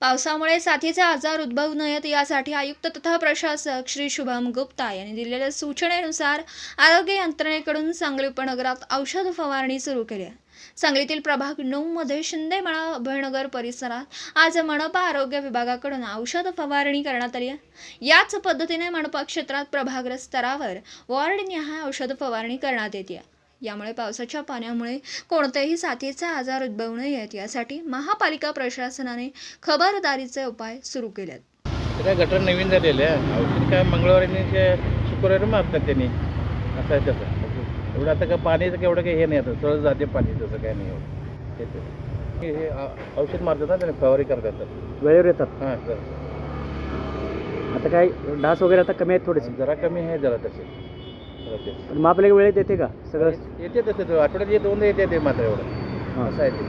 पावसामुळे साथीचे आजार उद्भवू नयेत यासाठी आयुक्त तथा प्रशासक श्री शुभम गुप्ता यांनी दिलेल्या सूचनेनुसार आरोग्य यंत्रणेकडून सांगली उपनगरात औषध फवारणी सुरू केली आहे. सांगलीतील प्रभाग नऊमध्ये शिंदेमळा अभयनगर परिसरात आज मनपा आरोग्य विभागाकडून औषध फवारणी करण्यात आली आहे. याच पद्धतीने मनपा क्षेत्रात प्रभाग स्तरावर वॉर्डनिहाय औषध फवारणी करण्यात येते. यामुळे पावसाच्या पाण्यामुळे कोणतेही साथीचे आजार उद्भवू नयेत. यासाठी महापालिका प्रशासनाने खबरदारीचे उपाय सुरू केलेत. ते काय गटर नवीन झालेले आहे. औषध काय मंगळवारी शुक्रवारी मारतात त्यांनी. असं आहे तसं. एवढं आता काय पाणीचं केवढं काही हे नाही आता. सहज जाते पाणी तसं काय नाही एवढं. हे- औषध मारतात ना त्याने फवारी करतात. तर. वेळेवर येतात. हां सर. आता काय डास वगैरे आता कमी आहेत थोडेसे. जरा कमी आहे जरा तसे. आपल्याला वेळेत येते का? सगळं येते तसं आठवड्यात दोन येते ते मात्र एवढं. हां. असं आहे ते.